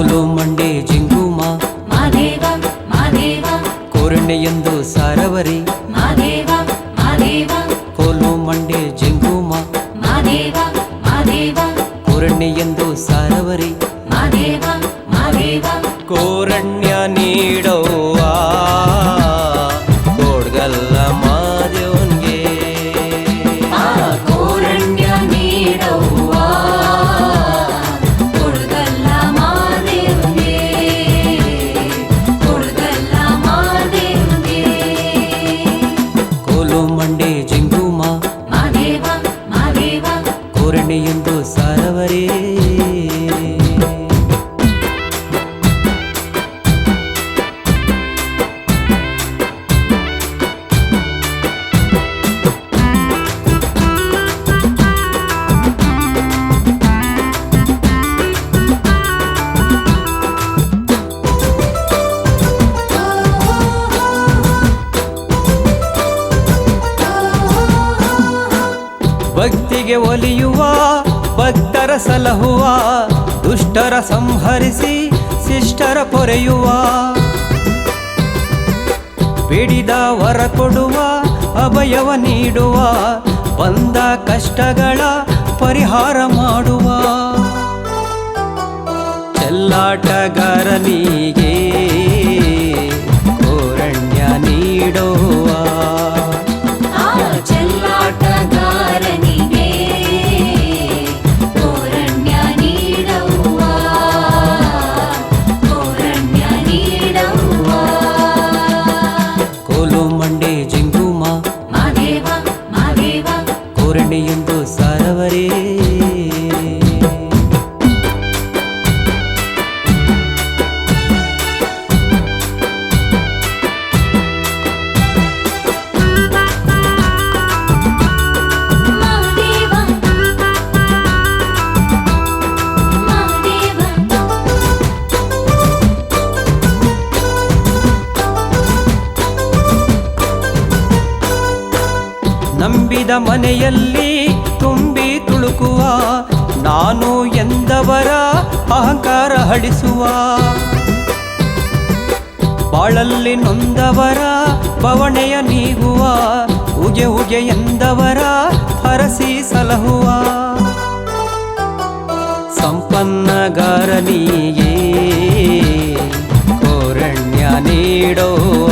మనసులో మండే జింగుమా? కోరిన ఎందు సారవరి? కోలు మండే జింగుమా? కోరణ్య ఎందు సారవరి? కోరణ్య నీడో me ಭಕ್ತಿಗೆ ಒಲಿಯುವ, ಭಕ್ತರ ಸಲಹುವ, ದುಷ್ಟರ ಸಂಹರಿಸಿ ಶಿಷ್ಟರ ಪೊರೆಯುವ. ಬಿಡಿದ ವರ ಕೊಡುವ, ಅಭಯವ ನೀಡುವ, ಬಂದ ಕಷ್ಟಗಳ ಪರಿಹಾರ ಮಾಡುವ. ಚೆಲ್ಲಾಟಗಾರನಿಗೆ ಕೋರಣ್ಯ ನೀಡುವ குறையும் பூசா. ನಂಬಿದ ಮನೆಯಲ್ಲಿ ತುಂಬಿ ತುಳುಕುವ, ನಾನು ಎಂದವರ ಅಹಂಕಾರ ಹಳಿಸುವ. ಬಾಳಲ್ಲಿ ನೊಂದವರ ಬವಣೆಯ ನೀಗುವ, ಉಗೆ ಉಗೆ ಎಂದವರ ಹರಸಿ ಸಲಹುವ. ಸಂಪನ್ನಗಾರನಿಗೆ ಕೋರಣ್ಯ ನೀಡುವ